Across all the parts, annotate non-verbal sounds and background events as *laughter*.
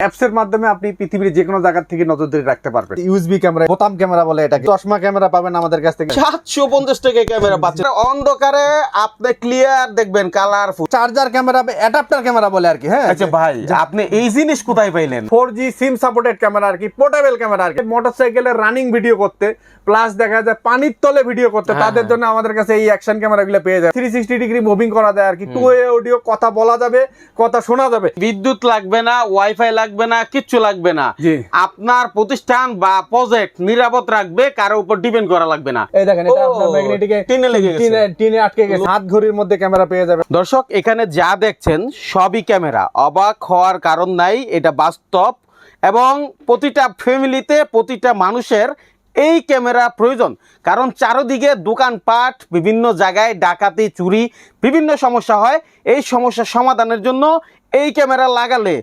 Apps এর মাধ্যমে আপনি পৃথিবীর যে কোনো জায়গা থেকে নজরদারি রাখতে পারবেন। ইউএসবি ক্যামেরা বোতাম ক্যামেরা বলে এটাকে। চশমা ক্যামেরা পাবেন আমাদের কাছ থেকে। সাতশো পঞ্চাশ টাকা ক্যামেরা পাচ্ছেন। অন্ধকারে আপনি ক্লিয়ার দেখবেন colourful charger camera adapter camera বলে আর কি হ্যাঁ? আচ্ছা ভাই আপনি এই জিনিস কোথায় পাইলেন? Four G SIM supported camera আর কি পোর্টেবল ক্যামেরা আর কি। মোটরসাইকেলের রানিং ভিডিও করতে প্লাস দেখা যায় পানির তলে ভিডিও করতে হ্যাঁ, তাদের জন্য আমাদের কাছে এই অ্যাকশন ক্যামেরা গুলো পেয়ে যায় থ্রি সিক্সটি ডিগ্রি মুভিং করা যায় আর কি। টু এ অডিও কথা বলা যাবে কথা শোনা যাবে। বিদ্যুৎ লাগবে না ওয়াইফাই লাগবে না কিচ্ছু লাগবে না। আপনার প্রতিষ্ঠান বা প্রজেক্ট নিরাপদ রাখবে কারও উপর ডিপেন্ড করা লাগবে না। এই দেখেন এটা আপনার ম্যাগনেটিকে টিনে লেগে গেছে। টিনে টিনে আটকে গেছে। হাত ঘড়ির মধ্যে ক্যামেরা পেয়ে যাবে। দর্শক এখানে যা দেখছেন সবই ক্যামেরা অবাক হওয়ার কারণ নাই এটা বাস্তব। এবং প্রতিটা ফ্যামিলিতে প্রতিটা মানুষের এই ক্যামেরা প্রয়োজন। কারণ চারদিকে দোকানপাট বিভিন্ন জায়গায় ডাকাতি চুরি বিভিন্ন সমস্যা হয়। এই সমস্যা সমাধানের জন্য এই ক্যামেরা লাগালে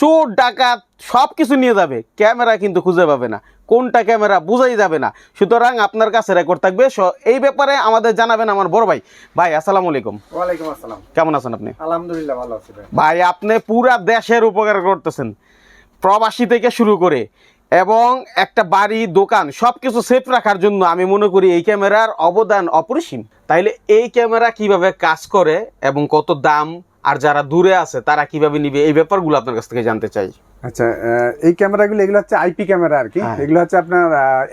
চোর ডাকাত সব কিছু নিয়ে যাবে। ক্যামেরা কিন্তু খুঁজে পাবে না। কোনটা ক্যামেরা বোঝাই যাবে না। সুতরাং আপনার কাছে রেকর্ড থাকবে। এই ব্যাপারে আমাদের জানাবেন আমার বড় ভাই। ভাই আসসালামু আলাইকুম। ওয়ালাইকুম আসসালাম। কেমন আছেন আপনি? আলহামদুলিল্লাহ ভালো আছি ভাই। আপনি পুরা দেশের উপকার করতেছেন। প্রবাসী থেকে শুরু করে এবং একটা বাড়ি দোকান সব কিছু সেফ রাখার জন্য আমি মনে করি এই ক্যামেরার অবদান অপরিসীম। তাইলে এই ক্যামেরা কীভাবে কাজ করে এবং কত দাম আর যারা দূরে আছে তারা কীভাবে নিবে? এই ব্যাপারগুলো আপনার কাছ থেকে জানতে চাই। আচ্ছা এই ক্যামেরাগুলো এগুলো হচ্ছে আইপি ক্যামেরা আর কি। হ্যাঁ। এগুলো হচ্ছে আপনার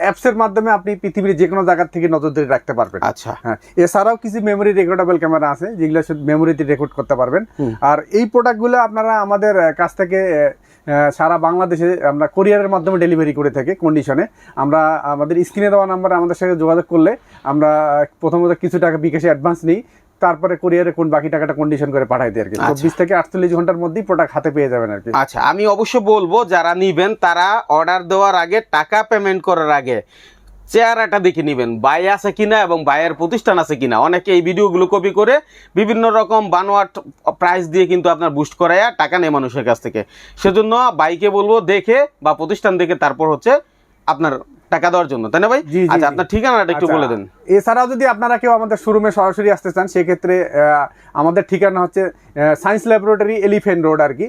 অ্যাপস এর মাধ্যমে আপনি পৃথিবীর যে কোনো জায়গা থেকে নজরদারি রাখতে পারবেন। আচ্ছা। হ্যাঁ এছাড়াও কিছু মেমোরি রেকর্ডেবল ক্যামেরা আছে যেগুলো মেমোরিতে রেকর্ড করতে পারবেন। আর এই প্রোডাক্টগুলো আপনারা আমাদের কাছ থেকে সারা বাংলাদেশে আমরা কোরিয়ারের মাধ্যমে ডেলিভারি করে থাকি কন্ডিশনে আমরা আমাদের স্ক্রিনে দেওয়া নাম্বারে আমাদের সাথে যোগাযোগ করলে আমরা প্রথমত কিছু টাকা বিকাশে অ্যাডভান্স নিই। তারপরে কোরিয়ারে কোন বাকি টাকাটা কন্ডিশন করে পাঠাই দিই আর কি। আচ্ছা। চব্বিশ থেকে আটচল্লিশ ঘণ্টার মধ্যেই প্রোডাক্ট হাতে পেয়ে যাবেন আর কি। আচ্ছা আমি অবশ্য বলব যারা নিবেন তারা অর্ডার দেওয়ার আগে টাকা পেমেন্ট করার আগে চেহারাটা দেখে নেবেন বাই আছে কিনা এবং বাইয়ের প্রতিষ্ঠান আছে কিনা। অনেকে এই ভিডিওগুলো কপি করে বিভিন্ন রকম বানোয়াট প্রাইস দিয়ে কিন্তু আপনার বুস্ট করায় টাকা নেয় মানুষের কাছ থেকে। সেজন্য বাইকে বলব দেখে বা প্রতিষ্ঠান দেখে তারপর হচ্ছে আপনার টাকা দেওয়ার জন্য তাই না ভাই? আচ্ছা আপনার ঠিকানাটা একটু আচ্ছা, বলে দেন। এছাড়াও যদি আপনারা কেউ আমাদের শোরুমে সরাসরি আসতে চান সেক্ষেত্রে আমাদের ঠিকানা হচ্ছে সায়েন্স ল্যাবরেটরি এলিফেন্ট রোড আর কি।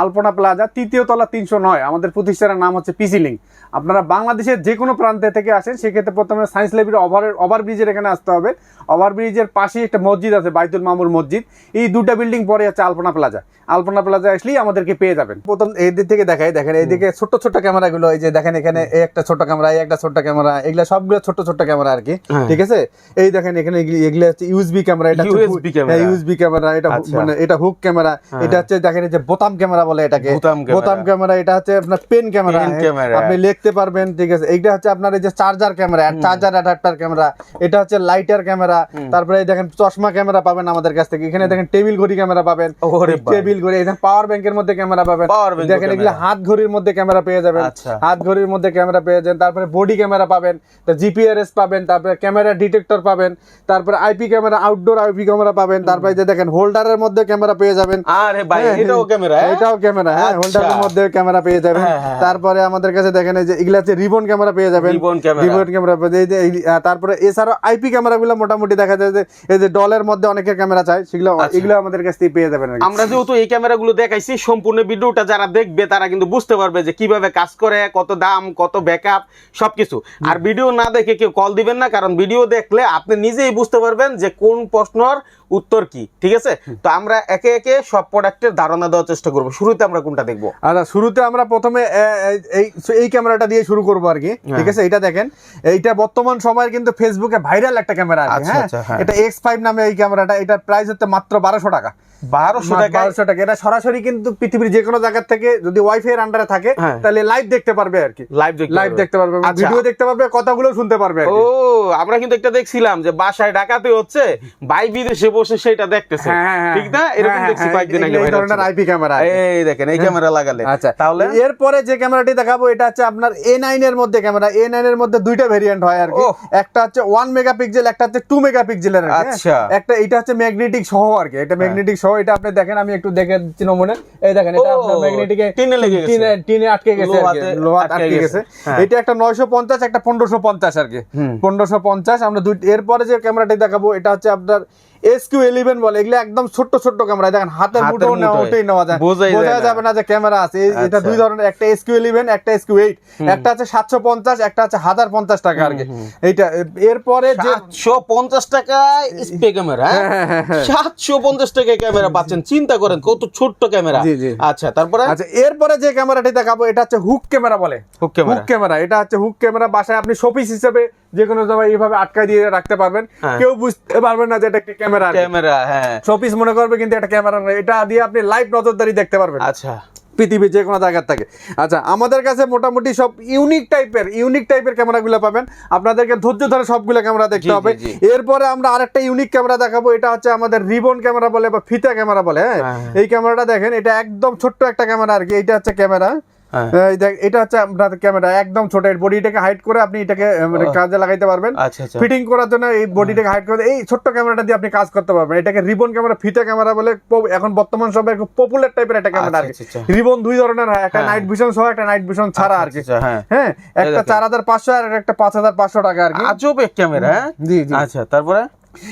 আলপনা প্লাজা তৃতীয় তলা তিনশো নয়। আমাদের প্রতিষ্ঠানের নাম হচ্ছে পিসি লিঙ্ক। আপনারা বাংলাদেশের যে কোনো প্রান্তে থেকে আসেন সেক্ষেত্রে প্রথমে সায়েন্স ল্যাবরেটরি ওভার ওভারব্রিজের এখানে আসতে হবে। ওভারব্রিজের পাশেই একটা মসজিদ আছে বাইতুল মামুর মসজিদ। এই দুটা বিল্ডিং পরে আছে আলপনা প্লাজা। আলপনা প্লাজা আসলেই আমাদেরকে পেয়ে যাবেন। প্রথম এইদিক থেকে দেখাই দেখেন এইদিকে ছোট ছোট ক্যামেরাগুলো এই যে দেখেন এখানে এই একটা ছোট ক্যামেরা একটা ছোট ক্যামেরা এগুলা সবগুলো ছোট ছোট ক্যামেরা আর কি। হ্যাঁ। ঠিক আছে? এই দেখেন এখানে এগুলি- হচ্ছে ইউএসবি ক্যামেরা এটা USB ক্যামেরা। ইউএসবি ক্যামেরা এটা আচ্ছা। মানে এটা হুক ক্যামেরা এটা হচ্ছে দেখেন যে বোতাম ক্যামেরা বলে এটাকে। বোতাম ক্যামেরা। এটা হচ্ছে আপনার পেন ক্যামেরা। আপনি লিখতে পারবেন ঠিক আছে? এইটা হচ্ছে আপনার এই যে charger camera charger adapter camera এটা হচ্ছে লাইটার ক্যামেরা তারপরে এই দেখেন চশমা ক্যামেরা পাবেন আমাদের কাছ থেকে। এখানে দেখেন টেবিল ঘড়ি ক্যামেরা পাবেন। টেবিল ঘড়ি এখানে পাওয়ার ব্যাংকের মধ্যে ক্যামেরা পাবেন। দেখেন এগুলো হাত ঘড়ির মধ্যে ক্যামেরা পেয়ে যাবেন। আচ্ছা। হাত ঘড়ির মধ্যে ক্যামেরা পেয়ে যাবেন তারপরে বডি ক্যামেরা পাবেন জিপিআরএস পাবেন তারপরে ক্যামেরা ডিটেক্টর পাবেন তারপরে IP camera outdoor IP camera পাবেন তারপরে যে দেখেন হোল্ডারের মধ্যে ক্যামেরা পেয়ে যাবেন আরে ভাই হ্যাঁ, এটাও ক্যামেরা হ্যাঁ? এটাও ক্যামেরা হ্যাঁ আচ্ছা। হোল্ডারের মধ্যে ক্যামেরা পেয়ে যাবেন হ্যাঁ। তারপরে আমাদের কাছে দেখেন এই যে এগুলা হচ্ছে রিবন ক্যামেরা পেয়ে যাবেন Ribbon camera। রিবন ক্যামেরা এই যে তারপরে এছাড়াও আইপি ক্যামেরাগুলো মোটামুটি দেখা যায় যে এই যে ডলের মধ্যে অনেকের ক্যামেরা চাই সেগুলো আচ্ছা। এগুলো আমাদের কাছ থেকে পেয়ে যাবেন। আমরা যেহেতু এই ক্যামেরাগুলো দেখাইছি সম্পূর্ণ ভিডিওটা যারা দেখবে তারা কিন্তু বুঝতে পারবে যে কীভাবে কাজ করে কত দাম কত ব্যাকআপ সবকিছু। আর ভিডিও না দেখে কেউ কল দিবেন না কারণ ভিডিও দেখলে আপনি নিজেই বুঝতে পারবেন যে কোন প্রশ্নর উত্তর কি? ঠিক আছে? তো আমরা একে একে সব প্রোডাক্টের ধারণা দেওয়ার চেষ্টা করব। শুরুতে আমরা কোনটা দেখব? আচ্ছা শুরুতে আমরা প্রথমে এই এই ক্যামেরাটা দিয়ে শুরু করব আর কি। হ্যাঁ। ঠিক আছে? এটা দেখেন। এইটা বর্তমান সময়ের কিন্তু ফেসবুকে ভাইরাল একটা ক্যামেরা আছে আচ্ছা, হ্যাঁ? আচ্ছা, হ্যাঁ। এটা এক্স ফাইভ নামে এই ক্যামেরাটা এটার প্রাইস হচ্ছে মাত্র বারোশো টাকা। বারোশো টাকা বারোশো টাকা। এটা সরাসরি কিন্তু পৃথিবীর যে কোনো জায়গা থেকে যদি ওয়াইফাই এর আন্ডারে থাকে হ্যাঁ। তাহলে লাইভ দেখতে পারবে আর কি। লাইভ লাইভ দেখতে পারবে আচ্ছা। ভিডিও দেখতে পারবে কথাগুলো শুনতে পারবে ও আমরা কিন্তু একটা দেখছিলাম যে বাসায় ডাকাতে হচ্ছে ভাই বিদেশে বসে সেটা দেখতেছে। হ্যাঁ, হ্যাঁ, হ্যাঁ। ঠিক না? এরকম দেখছি কয়েকদিন আগে এই ধরনের আইপি ক্যামেরা এই দেখেন এই ক্যামেরা লাগালে। আচ্ছা তাহলে? এরপরে যে ক্যামেরাটি দেখাবো এটা হচ্ছে আপনার এ নাইন এর মধ্যে ক্যামেরা। এ নাইন এর মধ্যে দুইটা ভেরিয়েন্ট হয় আর কি। একটা হচ্ছে ওয়ান মেগাপিক্সেল একটা হচ্ছে টু মেগাপিক্সেলের আচ্ছা। একটা এটা হচ্ছে ম্যাগনেটিক সহ আর কি। এটা ম্যাগনেটিক সহ এটা আপনি দেখেন আমি একটু দেখে দিচ্ছি নমুনে। এই দেখেন এটা আপনার ম্যাগনেটিকে টিনে লেগে গেছে। টিনে টিনে আটকে গেছে লোহাতে লোহা আটকে গেছে। এটা একটা নয়শো পঞ্চাশ একটা পনেরোশো পঞ্চাশ আর কি। হুম। পনেরোশো পঞ্চাশ আমরা দুই এরপরে যে ক্যামেরাটি দেখাবো এটা হচ্ছে আপনার এস কিউ ইলেভেন বলে এগুলো একদম ছোট্ট ছোট্ট ক্যামেরা দেখেন হাতের মুঠো। ওটাই নেওয়া যায়। বোঝা যাবে না যে ক্যামেরা আছে। এটা আচ্ছা। দুই ধরনের একটা এস কিউ ইলেভেন একটা এস কিউ এইট একটা আছে সাতশো পঞ্চাশ একটা আছে হাজার পঞ্চাশ টাকা আর কি। এইটা এরপরে যে সাতশো পঞ্চাশ টাকায় স্পে ক্যামেরা *laughs* সাতশো পঞ্চাশ টাকায় ক্যামেরা পাচ্ছেন। চিন্তা করেন কত ছোট্ট ক্যামেরা। আচ্ছা তারপরে? আচ্ছা এরপরে যে ক্যামেরাটি দেখাবো এটা হচ্ছে হুক ক্যামেরা বলে। হুক ক্যামেরা হুক ক্যামেরা এটা হচ্ছে হুক ক্যামেরা বাসায় আপনি শোপিস হিসেবে যে কোনো জায়গায় এইভাবে আটকায় দিয়ে রাখতে পারবেন। হ্যাঁ। কেউ বুঝতে পারবেন না যে এটা একটা ক্যামেরা ক্যামেরা হ্যাঁ। শোপিস মনে করবে কিন্তু এটা ক্যামেরা না। এটা দিয়ে আপনি লাইভ নজরদারি দেখতে পারবেন। আচ্ছা। পৃথিবীর যে কোনো জায়গার থেকে। আচ্ছা আমাদের কাছে মোটামুটি সব ইউনিক টাইপের ইউনিক টাইপের ক্যামেরাগুলো পাবেন। আপনাদেরকে ধৈর্য ধরে সবগুলো ক্যামেরা দেখতে হবে। এরপরে আমরা আরেকটা ইউনিক ক্যামেরা দেখাবো। এটা হচ্ছে আমাদের রিবন ক্যামেরা বলে বা ফিতা ক্যামেরা বলে হ্যাঁ? হ্যাঁ। এই ক্যামেরাটা দেখেন এটা একদম ছোট্ট একটা ক্যামেরা আর কি। এটা হচ্ছে ক্যামেরা। হ্যাঁ। এই দেখ এটা হচ্ছে আপনার ক্যামেরা একদম ছোট এর বডিটাকে হাইড করে আপনি এটাকে মানে। কাজে লাগাইতে পারবেন। আচ্ছা আচ্ছা। ফিটিং করার জন্য এই বডিটাকে হাইড করে এই ছোট্ট ক্যামেরাটা দিয়ে আপনি কাজ করতে পারবেন। এটাকে রিবন ক্যামেরা ফিতা ক্যামেরা বলে এখন বর্তমান সময়ে খুব পপুলার টাইপের একটা ক্যামেরা আর কি। আচ্ছা, আচ্ছা। রিবন দুই ধরনের হয় একটা হ্যাঁ। নাইট ভিশন সহ একটা নাইট ভিশন ছাড়া আর কি। আচ্ছা, হ্যাঁ। হ্যাঁ একটা চার হাজার পাঁচশো আর একটা পাঁচ হাজার পাঁচশো টাকা আর কি। আজব এক ক্যামেরা হ্যাঁ? জি জি। আচ্ছা তারপরে?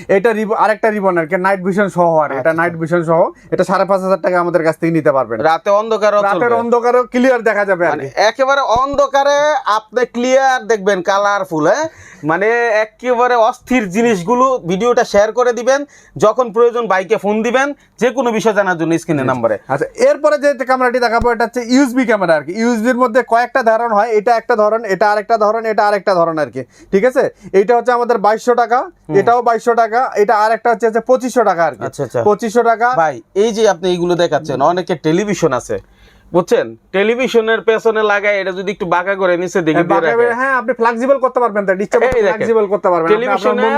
এটা আরেকটা রিবন আর কি নাইট ভিশন সহ আর এটা নাইট ভিশন সহ এটা সাড়ে পাঁচ হাজার টাকা আমাদের কাছ থেকে নিতে পারবেন। রাতে অন্ধকার রাতের অন্ধকারেও ক্লিয়ার দেখা যাবে আর মানে একেবারে অন্ধকারে আপনি ক্লিয়ার দেখবেন কালারফুল হ্যাঁ? মানে একেবারে অস্থির জিনিসগুলো ভিডিওটা শেয়ার করে দিবেন যখন প্রয়োজন বাইকে ফোন দিবেন যে কোনো বিষয় জানার জন্য স্ক্রিনের নাম্বারে আচ্ছা। এরপরে যে ক্যামেরাটি দেখাবো এটা হচ্ছে ইউএসবি ক্যামেরা আর কি। ইউএসবির মধ্যে কয়েকটা ধরন হয় এটা একটা ধরন এটা আরেকটা ধরন এটা আরেকটা ধরন আর কি। ঠিক আছে? এটা হচ্ছে আমাদের বাইশশো টাকা এটাও বাইশশো টাকা এটা আরেকটা হচ্ছে হচ্ছে পঁচিশশো টাকা আর আচ্ছা, আচ্ছা। পঁচিশশো টাকা। ভাই এই যে আপনি এইগুলো দেখাচ্ছেন অনেকে টেলিভিশন আছে বুঝছেন? টেলিভিশনের পেছনে লাগায় এটা যদি একটু বাঁকা করে নিচে দেখি হ্যাঁ, হ্যাঁ আপনি ফ্লেক্সিবল করতে পারবেন তো ফ্লেক্সিবল করতে পারবেন। টেলিভিশনের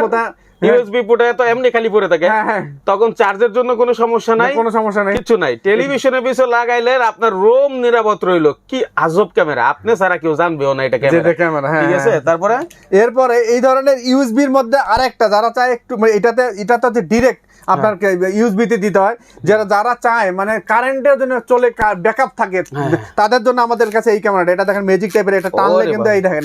ইউএসবি পোর্টে তো এমনি খালি পড়ে থাকে। হ্যাঁ, হ্যাঁ। তখন চার্জের জন্য কোনো সমস্যা নাই। কোনো সমস্যা নাই। কিছু নাই। টেলিভিশনের পিছনে লাগাইলে আপনার রোম নিরাপদ রইল। কি আজব ক্যামেরা আপনি ছাড়া কেউ জানবেও না এটা ক্যামেরা ক্যামেরা হ্যাঁ ঠিক আছে? হ্যাঁ। তারপরে? এরপরে এই ধরনের ইউএসবির মধ্যে আরেকটা যারা চায় একটু মানে এটাতে এটাতে ডিরেক্ট আপনার ইউএসবিতে দিতে হয়। যারা যারা চায় মানে কারেন্টের জন্য চলে ব্যাকআপ থাকে তাদের জন্য আমাদের কাছে এই ক্যামেরাটা এটা দেখেন ম্যাজিক টাইপের এটা টানলে কিন্তু এই দেখেন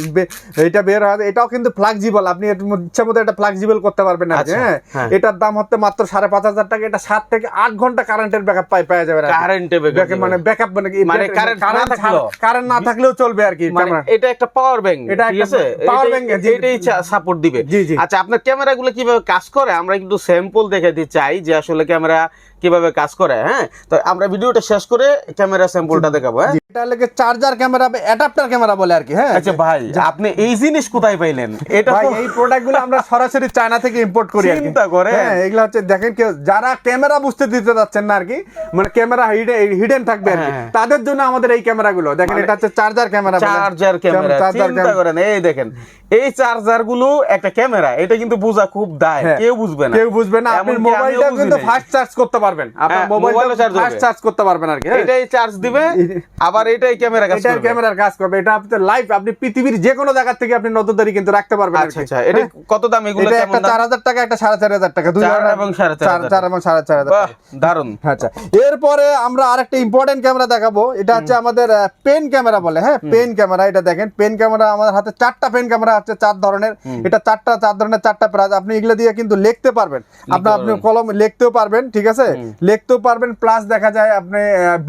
এইটা বের হয় এটাও কিন্তু ফ্লেক্সিবল আপনি ইচ্ছা মতো এটা ফ্লেক্সিবল করতে পারবেন আচ্ছা, হ্যাঁ? হ্যাঁ। এটার দাম হচ্ছে মাত্র সাড়ে পাঁচ হাজার টাকা এটা সাত থেকে আট ঘণ্টা কারেন্টের ব্যাকআপ পাই পাওয়া যাবে আর কি। কারেন্টে মানে ব্যাকআপ মানে কি? মানে current না থাকলেও? কারেন্ট না থাকলেও চলবে আর কি মানে এটা একটা পাওয়ার ব্যাংক এটা একটা আছে? power এটাই- bank, জি, সাপোর্ট দিবে। আচ্ছা আপনার ক্যামেরাগুলো কীভাবে কাজ করে? আমরা কিন্তু স্যাম্পল দেখাতে চাই যে আসলে ক্যামেরা কীভাবে কাজ করে হ্যাঁ তো আমরা ভিডিওটা শেষ করে ক্যামেরা স্যাম্পলটা দেখাবো হ্যাঁ এটা লাগে চার্জার ক্যামেরা অ্যাডাপ্টার ক্যামেরা বলে আর কি হ্যাঁ আচ্ছা ভাই আপনি এই জিনিস কোথায় পাইলেন এটা ভাই এই প্রোডাক্টগুলো আমরা সরাসরি চায়না থেকে ইম্পোর্ট করি আর কি। চিন্তা করেন। হ্যাঁ এগুলো হচ্ছে দেখেন কেউ যারা ক্যামেরা বুঝতে দিতে যাচ্ছেন না আর কি মানে ক্যামেরা হিডেন থাকবে আর কি হ্যাঁ। তাদের জন্য আমাদের এই ক্যামেরা গুলো দেখেন মানে এটা হচ্ছে charger camera charger camera charger চিন্তা করেন এই দেখেন এই চার্জারগুলো একটা ক্যামেরা এটা কিন্তু বোঝা খুব দায় হ্যাঁ। কেউ বুঝবে না কেউ বুঝবে না আপনি মোবাইলটা কিন্তু ফাস্ট চার্জ করতে পারবেন আপনার হ্যাঁ, মোবাইলও চার্জ করতে পারবেন আর কি হ্যাঁ। এটাই চার্জ দিবে আবার এটাই ক্যামেরা কাজ করবে। ক্যামেরার কাজ করবে। এটা আপনি লাইভ আপনি পৃথিবীর যে কোনো জায়গা থেকে আপনি নজরদারি কিন্তু রাখতে পারবেন আচ্ছা আচ্ছা এটা হ্যাঁ। কত দাম? এগুলো এটা একটা দাম? চার হাজার টাকা একটা সাড়ে চার হাজার টাকা দুই এবং এবং টাকা। দারুণ আচ্ছা এরপরে আমরা আরেকটা ইম্পর্টেন্ট ক্যামেরা দেখাবো। এটা হচ্ছে আমাদের পেন ক্যামেরা বলে হ্যাঁ? পেন ক্যামেরা এটা দেখেন। পেন ক্যামেরা আমাদের হাতে চারটা পেন ক্যামেরা আছে চার ধরনের। এটা চারটা চার ধরনের চারটা প্রাইজ আপনি এগুলো দিয়ে কিন্তু লিখতে পারবেন। আপনার আপনি পারবেন। কলম লিখতেও পারবেন ঠিক আছে? লিখতেও পারবেন প্লাস দেখা যায় আপনি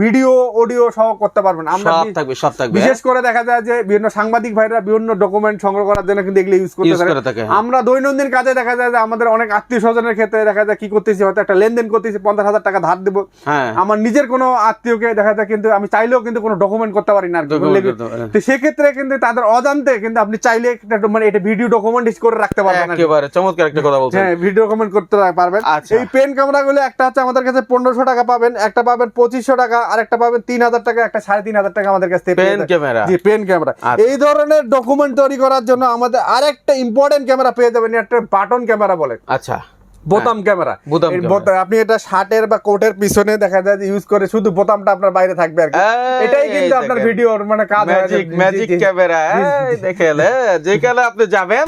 ভিডিও অডিও সহ করতে পারবেন। আমরা সব থাকবে সব থাকবে বিশেষ করে দেখা যায় যে বিভিন্ন সাংবাদিক ভাইরা বিভিন্ন ডকুমেন্ট সংগ্রহ করার জন্য কিন্তু এগুলো ইউজ করতে পারে থাকে, হ্যাঁ। আমরা দৈনন্দিন কাজে দেখা যায় যে আমাদের অনেক আত্মীয় স্বজনের ক্ষেত্রে দেখা যায় কি করতেছি হয়তো একটা লেনদেন করতেছি পঞ্চাশ হাজার টাকা ধার দেবো। হ্যাঁ। আমার নিজের কোনো আত্মীয়কে দেখা যায় কিন্তু আমি চাইলেও কিন্তু কোনো ডকুমেন্ট করতে পারি না। তো সেক্ষেত্রে কিন্তু তাদের অজান্তে কিন্তু আপনি চাইলে একটা মানে এটা ভিডিও ডকুমেন্ট করে রাখতে পারবেন একেবারে চমৎকার একটা কথা বলছেন। হ্যাঁ ভিডিও ডকুমেন্ট করতে পারবেন। আচ্ছা। এই পেন ক্যামেরা গুলো একটা হচ্ছে আমাদের কাছে পনেরোশো টাকা পাবেন একটা পাবেন পঁচিশশো টাকা আর একটা পাবেন তিন হাজার টাকা একটা সাড়ে তিন হাজার টাকা আমাদের কাছে পেন ক্যামেরা জি পেন ক্যামেরা আচ্ছা। এই ধরনের ডকুমেন্ট তৈরি করার জন্য আমাদের আরেকটা ইম্পর্টেন্ট ক্যামেরা পেয়ে যাবেন একটা বাটন ক্যামেরা বলে। আচ্ছা। বোতাম ক্যামেরা। বোতাম এই ক্যামেরা। বোতাম- আপনি এটা শার্টের বা কোটের পিছনে দেখা যায় ইউজ করে শুধু বোতামটা আপনার বাইরে থাকবে আর এটাই কিন্তু আপনার। ভিডিওর মানে কাজ হয়। Magic magic. ক্যামেরা। দেখেন হ্যাঁ, যেখানে আপনি যাবেন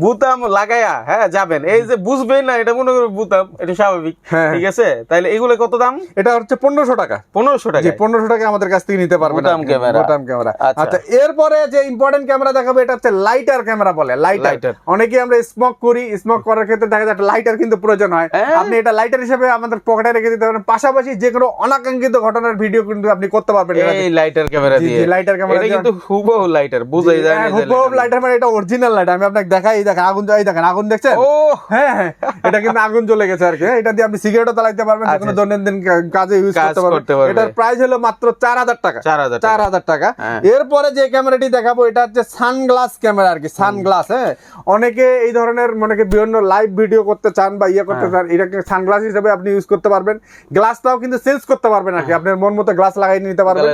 বুতাম লাগায়া হ্যাঁ যাবেন। এই যে বুঝবেন না এটা মনে করবেন বুতাম এটা স্বাভাবিক হ্যাঁ। ঠিক আছে? তাইলে এগুলো কত দাম? এটা হচ্ছে পনেরোশো টাকা। পনেরোশো টাকা। জি পনেরোশো টাকা আমাদের কাছ থেকে নিতে পারবেন বোতাম ক্যামেরা। বোতাম ক্যামেরা। আচ্ছা। আচ্ছা এরপরে যে ইম্পর্টেন্ট ক্যামেরা দেখাবো এটা হচ্ছে লাইটার ক্যামেরা বলে। Lighter Lighter। অনেকে আমরা স্মোক করি। স্মোক করার ক্ষেত্রে দেখা যায় লাইটার কিন্তু কিন্তু প্রয়োজন হয়। হ্যাঁ। আপনি এটা লাইটার হিসেবে আমাদের পকেটে রেখে দিতে পারেন। পাশাপাশি যে কোনো অনাকাঙ্ক্ষিত ঘটনার ভিডিও কিন্তু আপনি করতে পারবেন। এই লাইটার ক্যামেরা দিয়ে। lighter camera এটা কিন্তু হুবহু লাইটার বুঝাই যায় না হ্যাঁ, হুবহু লাইটার মানে এটা অরিজিনাল লাইট আমি আপনাকে দেখাই এই দেখেন আগুন এই দেখেন আগুন দেখছেন? ও! হ্যাঁ হ্যাঁ এটা কিন্তু আগুন জ্বলে গেছে আর কি। হ্যাঁ, এটা দিয়ে আপনি সিগারেটও চালাতে পারবেন কোনো আচ্ছা। দৈনন্দিন কাজে ইউজ করতে পারবেন। এটার প্রাইস হলো মাত্র চার হাজার টাকা। 4000 টাকা। চার হাজার টাকা। এরপরে যে ক্যামেরাটি দেখাবো এটা হচ্ছে সানগ্লাস ক্যামেরা আর কি সানগ্লাস হ্যাঁ। অনেকে এই ধরনের মানে বিভিন্ন লাইভ ভিডিও করতে চান বা ইয়ে করতে চান এটাকে সানগ্লাস হিসেবে আপনি ইউজ করতে পারবেন। গ্লাসটাও কিন্তু চেঞ্জ করতে পারবেন আর কি। আপনার মন মতো গ্লাস লাগাই নিতে পারবেন।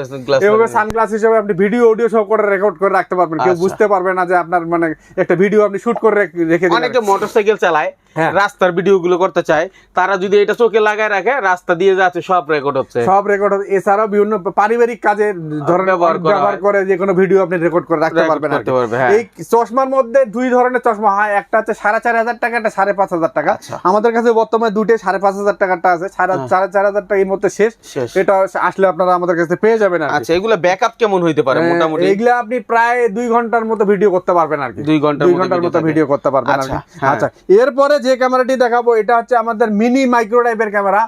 এভাবে সানগ্লাস হিসেবে আপনি ভিডিও অডিও সব করে রেকর্ড করে রাখতে পারবেন। কেউ আচ্ছা। বুঝতে পারবে না যে আপনার মানে একটা ভিডিও আপনি শুট করে রেখে- অনেকে মোটরসাইকেল চালায়। হ্যাঁ। রাস্তার ভিডিও গুলো করতে চায় তারা যদি এটা চোখে লাগায় রাখে রাস্তা দিয়ে যাচ্ছে সব রেকর্ড হচ্ছে। সব রেকর্ড এছাড়াও বিভিন্ন পারিবারিক কাজে ধরনের ব্যবহার করা হয়। যে কোনো ভিডিও আপনি রেকর্ড করে রাখতে পারবেন হ্যাঁ। এই চশমার মধ্যে দুই ধরনের চশমা হয়। একটা হচ্ছে সাড়ে চার হাজার টাকা একটা সাড়ে পাঁচ হাজার টাকা। আচ্ছা। আমাদের কাছে বর্তমানে দুটো সাড়ে পাঁচ হাজার টাকাটা আছে। সাড়ে সাড়ে চার হাজার টাকা এই মধ্যে শেষ। এটা আসলে আপনারা আমাদের কাছে পেয়ে যাবেন আচ্ছা এগুলো ব্যাকআপ কেমন হইতে পারে হ্যাঁ, মোটামুটি? এইগুলা আপনি প্রায় দুই ঘণ্টার মতো ভিডিও করতে পারবেন আর কি। দুই ঘণ্টার দুই মতো ঘণ্টার মতো ভিডিও করতে পারবেন। আচ্ছা, হ্যাঁ। আচ্ছা এরপরে যে ক্যামেরাটি দেখাবো এটা হচ্ছে আমাদের মিনি মাইক্রো টাইপের ক্যামেরা।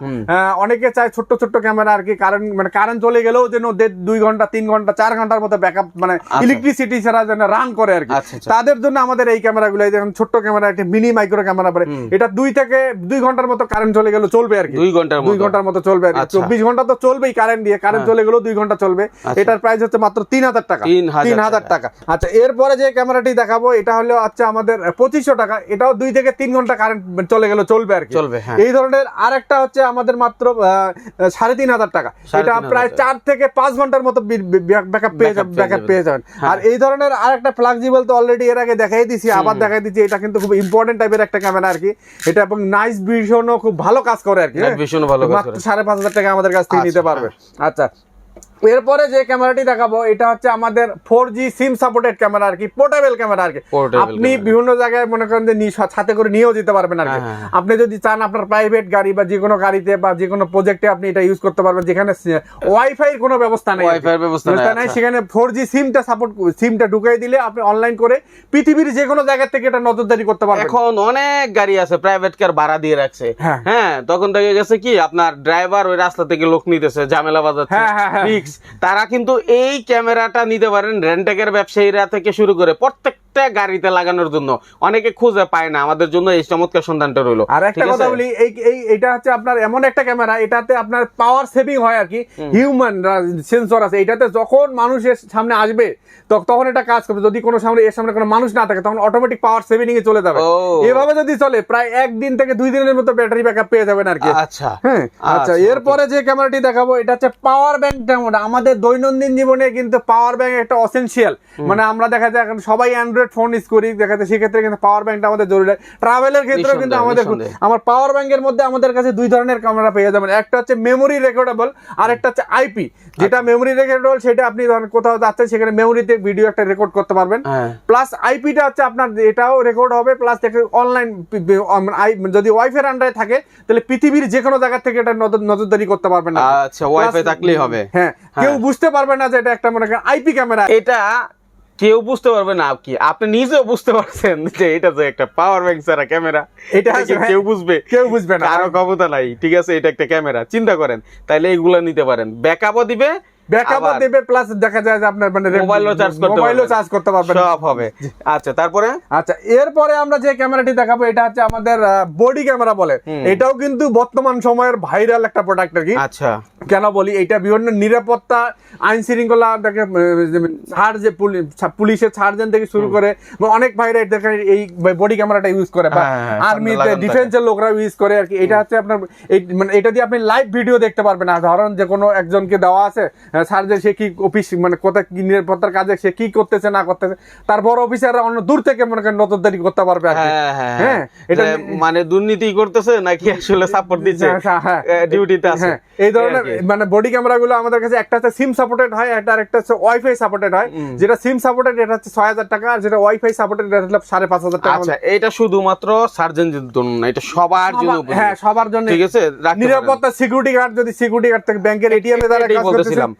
অনেকে চায় ছোট্ট ছোট্ট ক্যামেরা আর কি কারেন্ট মানে কারেন্ট চলে গেলেও যেন দুই ঘণ্টা তিন ঘণ্টা চার ঘণ্টার মতো ব্যাকআপ মানে ইলেকট্রিসিটি ছাড়া যেন রান করে আর কি। আচ্ছা, আচ্ছা। তাদের জন্য আমাদের এই ক্যামেরাগুলো এই দেখেন ছোট্ট ক্যামেরা একটি মিনি মাইক্রো ক্যামেরা পরে। এটা দুই থেকে দুই ঘণ্টার মতো কারেন্ট চলে গেলে চলবে আর কি। দুই ঘণ্টার দুই ঘণ্টার মতো চলবে আর কি। আচ্ছা। চব্বিশ ঘণ্টা তো চলবেই কারেন্ট দিয়ে। কারেন্ট চলে গেলেও দুই ঘণ্টা চলবে। এটার প্রাইস হচ্ছে মাত্র তিন হাজার টাকা। তিন হাজার টাকা। আচ্ছা এরপরে যে ক্যামেরাটি দেখাবো এটা হলো হচ্ছে আমাদের পঁচিশশো টাকা। এটাও দুই থেকে তিন ঘণ্টা কারেন্ট চলে গেলে চলবে আর চলবে, হ্যাঁ। এই ধরনের আরেকটা হচ্ছে আমাদের মাত্র সাড়ে তিন হাজার টাকা। এটা প্রায় চার থেকে পাঁচ ঘণ্টার মতো ব্যাকআপ পেয়ে যাবেন ব্যাকআপ পেয়ে যাবেন। আর এই ধরনের আরেকটা ফ্লেক্সিবল তো অলরেডি এর আগে দেখাই দিছি আবার দেখাই দিচ্ছি এটা কিন্তু খুব ইম্পর্টেন্ট টাইপের একটা ক্যামেরা আর কি। এটা এবং নাইস ভিশনও খুব ভালো কাজ করে আর কি Night ভালো। সাড়ে পাঁচ হাজার টাকা আমাদের কাছ থেকে আচ্ছা, নিতে পারবে। আচ্ছা এরপরে যে ক্যামেরাটি দেখাবো এটা হচ্ছে আমাদের four G SIM supported camera আর কি পোর্টেবল ক্যামেরা আর কি। আপনি বিভিন্ন জায়গায় মনে করেন যে সাথে করে নিয়েও যেতে পারবেন আর কি। হ্যাঁ, হ্যাঁ, হ্যাঁ। আপনি যদি চান আপনার প্রাইভেট গাড়ি বা যে কোনো গাড়িতে বা যে কোনো প্রজেক্টে আপনি এটা ইউজ করতে পারবেন যেখানে ওয়াইফাই এর কোনো ব্যবস্থা নেই ব্যবস্থা নাই, আচ্ছা। সেখানে ফোর জি সিমটা সাপোর্ট সিমটা ঢুকাই দিলে আপনি অনলাইন করে পৃথিবীর যে কোনো জায়গা থেকে এটা নজরদারি করতে পারবেন। এখন অনেক গাড়ি আছে প্রাইভেট কার ভাড়া দিয়ে রাখছে। হ্যাঁ। হ্যাঁ তখন থেকে গেছে কি আপনার ড্রাইভার ওই রাস্তা থেকে লোক নিতেছে ঝামেলা বাজাচ্ছে। তারা কিন্তু এই ক্যামেরাটা নিতে পারেন রেন্টেকের ব্যবসায়ীরা থেকে শুরু করে প্রত্যেকটা গাড়িতে লাগানোর জন্য। অনেকে খুঁজে পায় না আমাদের জন্য এই চমৎকার সন্ধানটা রইল। আর একটা কথা বলি এই এই এটা হচ্ছে আপনার এমন একটা ক্যামেরা এটাতে আপনার পাওয়ার সেভিং হয় আর কি। হিউম্যান সেন্সর আছে এটাতে যখন মানুষের সামনে আসবে তখন এটা কাজ করবে। যদি কোনো সামনে এর সামনে কোনো মানুষ না থাকে তখন অটোমেটিক পাওয়ার সেভিং এ চলে যাবে। এভাবে যদি চলে প্রায় একদিন থেকে দুই দিনের মতো ব্যাটারি ব্যাকআপ পেয়ে যাবেন আর কি। আচ্ছা। হ্যাঁ আচ্ছা এরপরে যে ক্যামেরাটি দেখাবো এটা হচ্ছে পাওয়ার ব্যাংক আমাদের দৈনন্দিন জীবনে কিন্তু পাওয়ার ব্যাংক একটা অসেনশিয়াল মানে আমরা দেখা যায় এখন সবাই অ্যান্ড্রয়েড ফোন ইউজ করি দেখা যায় সেক্ষেত্রে কিন্তু পাওয়ার ব্যাংকটা আমাদের জরুরি। ট্রাভেলের ক্ষেত্রেও কিন্তু আমাদের আমার পাওয়ার ব্যাংকের মধ্যে আমাদের কাছে দুই ধরনের ক্যামেরা পেয়ে যাবেন। একটা হচ্ছে মেমোরি রেকর্ডেবল আর একটা হচ্ছে আইপি যেটা মেমোরি রেকর্ডেবল সেটা আপনি ধরেন কোথাও যাচ্ছেন সেখানে মেমোরিতে ভিডিও একটা রেকর্ড করতে পারবেন। হ্যাঁ। প্লাস আইপিটা হচ্ছে আপনার এটাও রেকর্ড হবে প্লাস অনলাইন যদি ওয়াইফাই আন্ডারে থাকে তাহলে পৃথিবীর যে কোনো জায়গা থেকে এটা নজরদারি করতে পারবেন না আচ্ছা ওয়াইফাই থাকলেই হবে। হ্যাঁ কেউ বুঝতে পারবে না যে এটা একটা মনে করেন আইপি ক্যামেরা এটা কেউ বুঝতে পারবে না কি। আপনি নিজেও বুঝতে পারছেন যে এটা যে একটা পাওয়ার ব্যাংক ছাড়া ক্যামেরা এটা কেউ বুঝবে? কেউ বুঝবে না। আরও ক্ষমতা নাই ঠিক আছে? এটা একটা ক্যামেরা চিন্তা করেন। তাইলে এইগুলা নিতে পারেন। ব্যাকআপও দিবে ব্যাকআপও আবার দেবে প্লাস দেখা যায় যে আপনার মানে মোবাইলও চার্জ করতে মোবাইলও চার্জ করতে পারবেন। সব হবে। আচ্ছা তারপরে? আচ্ছা এরপরে আমরা যে ক্যামেরাটি দেখাবো এটা হচ্ছে আমাদের বডি ক্যামেরা বলে। এটাও কিন্তু বর্তমান সময়ের ভাইরাল একটা প্রোডাক্ট আর কি। আচ্ছা। কেন বলি এটা বিভিন্ন নিরাপত্তা আইন শৃঙ্খলা দেখে ছাড় যে পুলিশের সার্জন থেকে শুরু করে অনেক ভাইরা দেখে এই বডি ক্যামেরাটা ইউজ করে বা আর্মিতে ডিফেন্সের লোকরা ইউজ করে আর কি। এটা হচ্ছে আপনার মানে এটা দিয়ে আপনি লাইভ ভিডিও দেখতে পারবেন। ধরেন যে কোনো একজনকে দেওয়া আছে সার্জন সে কি অফিস মানে কোথায় কি নিরাপত্তার কাজে সে কি করতেছে না করতেছে তার বড় অফিসাররা অন্য দূর থেকে মনে করেন নজরদারি করতে পারবে হ্যাঁ হ্যাঁ হ্যাঁ। এটা এটা মানে দুর্নীতি করতেছে নাকি আসলে সাপোর্ট দিচ্ছে? হ্যাঁ, হ্যাঁ। ডিউটিতে আছে। হ্যাঁ, এই ধরনের মানে বডি ক্যামেরা গুলো আমাদের কাছে একটা হচ্ছে সিম সাপোর্টেড হয় একটা আরেকটা হচ্ছে ওয়াইফাই সাপোর্টেড হয়। যেটা সিম সাপোর্টেড এটা হচ্ছে ছয় হাজার টাকা আর যেটা ওয়াইফাই সাপোর্টেড এটা হচ্ছে সাড়ে পাঁচ হাজার টাকা। আচ্ছা এটা শুধুমাত্র সার্জনদের জন্য না এটা সবার জন্য হ্যাঁ সবার জন্য ঠিক আছে? নিরাপত্তা সিকিউরিটি গার্ড যদি সিকিউরিটি গার্ড থেকে ব্যাংকের এটিএম এ এটাই কাজ করতেছিলাম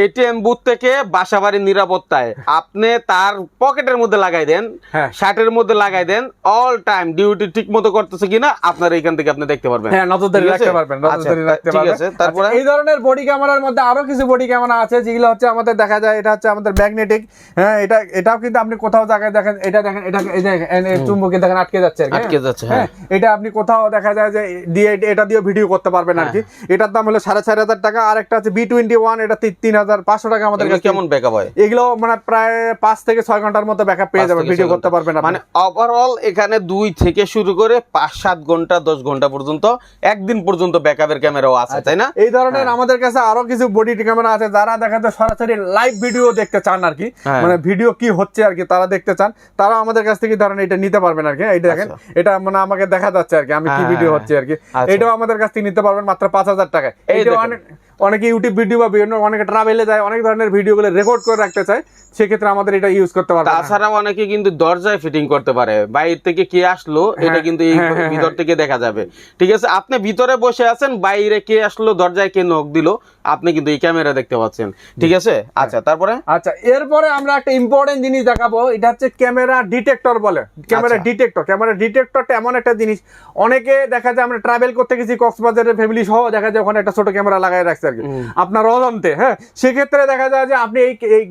এটিএম বুথ থেকে বাসাবাড়ির নিরাপত্তায় আপনি তার পকেটের মধ্যে লাগাই দেন হ্যাঁ। শার্টের মধ্যে লাগাই দেন অল টাইম ডিউটি ঠিক মতো করতেছে কিনা আপনার এইখান থেকে আপনি দেখতে পারবেন হ্যাঁ নজরদারি রাখতে পারবেন আচ্ছা, নজরদারি রাখতে ঠিক পারবেন আছে তারপরে আচ্ছা, এই ধরনের বডি ক্যামেরার মধ্যে আরও কিছু বডি ক্যামেরা আছে যেগুলো হচ্ছে আমাদের দেখা যায় এটা হচ্ছে আমাদের ম্যাগনেটিক হ্যাঁ এটা এটাও কিন্তু আপনি কোথাও জায়গায় দেখেন এটা দেখেন এটা এই যে এই চুম্বকে দেখেন আটকে যাচ্ছে আর কি, আটকে হ্যাঁ? যাচ্ছে, হ্যাঁ। এটা আপনি কোথাও দেখা যায় যে দিয়ে এটা দিয়ে ভিডিও করতে পারবেন আর কি হ্যাঁ। এটার দাম হলো সাড়ে চার হাজার টাকা আর একটা আছে বি টোয়েন্টি ওয়ান এটা তিন হাজার পাঁচশো টাকা আমাদের কাছে। কেমন ব্যাকআপ হয়? এগুলো মানে প্রায় পাঁচ থেকে ছয় ঘণ্টার মতো ব্যাকআপ পেয়ে যাবেন ভিডিও করতে পারবেন মানে ওভারঅল এখানে দুই থেকে শুরু করে পাঁচ সাত ঘণ্টা দশ ঘণ্টা পর্যন্ত একদিন পর্যন্ত ব্যাকআপের ক্যামেরাও আছে তাই না? এই ধরনের হ্যাঁ। আমাদের কাছে আরও কিছু বডি ক্যামেরা আছে যারা দেখা যায় সরাসরি লাইভ ভিডিও দেখতে চান আর কি হ্যাঁ। মানে ভিডিও কি হচ্ছে আর কি তারা দেখতে চান তারা আমাদের কাছ থেকে ধরেন এটা নিতে পারবেন আর কি। এই দেখেন এটা মানে আমাকে দেখা যাচ্ছে আর কি আমি কি আচ্ছা। ভিডিও হ্যাঁ, হচ্ছে আর কি। আচ্ছা। এটাও আমাদের কাছ থেকে নিতে পারবেন মাত্র পাঁচ হাজার টাকায়। এই অনেক অনেকে ইউটিউব ভিডিও বা বিভিন্ন অনেকে ট্রাভেলে যায়, অনেক ধরনের ভিডিওগুলো রেকর্ড করে রাখতে চায়। সেক্ষেত্রে আমাদের এটা ইউজ করতে পারবেন তাছাড়া অনেকে কিন্তু দরজায় ফিটিং করতে পারে। বাইরে থেকে কে আসলো এটা কিন্তু এই হ্যাঁ, হ্যাঁ, ভিতর থেকে দেখা যাবে। ঠিক আছে আপনি ভিতরে বসে আছেন বাইরে কে আসলো দরজায় কে নখ দিল আপনি কিন্তু এই ক্যামেরা দেখতে পাচ্ছেন। ঠিক আছে? আচ্ছা তারপরে? আচ্ছা এরপরে আমরা একটা ইম্পর্টেন্ট জিনিস দেখাবো এটা হচ্ছে ক্যামেরা ডিটেক্টর বলে। ক্যামেরা। ডিটেক্টর ক্যামেরা ডিটেক্টরটা এমন একটা জিনিস। অনেকে দেখা যায় আমরা ট্রাভেল করতে গেছি কক্সবাজারের ফ্যামিলি সহ দেখা যায় ওখানে একটা ছোট ক্যামেরা লাগাই রাখছে আর কি। আপনার অজান্তে হ্যাঁ? সেক্ষেত্রে দেখা যায় যে আপনি এই এই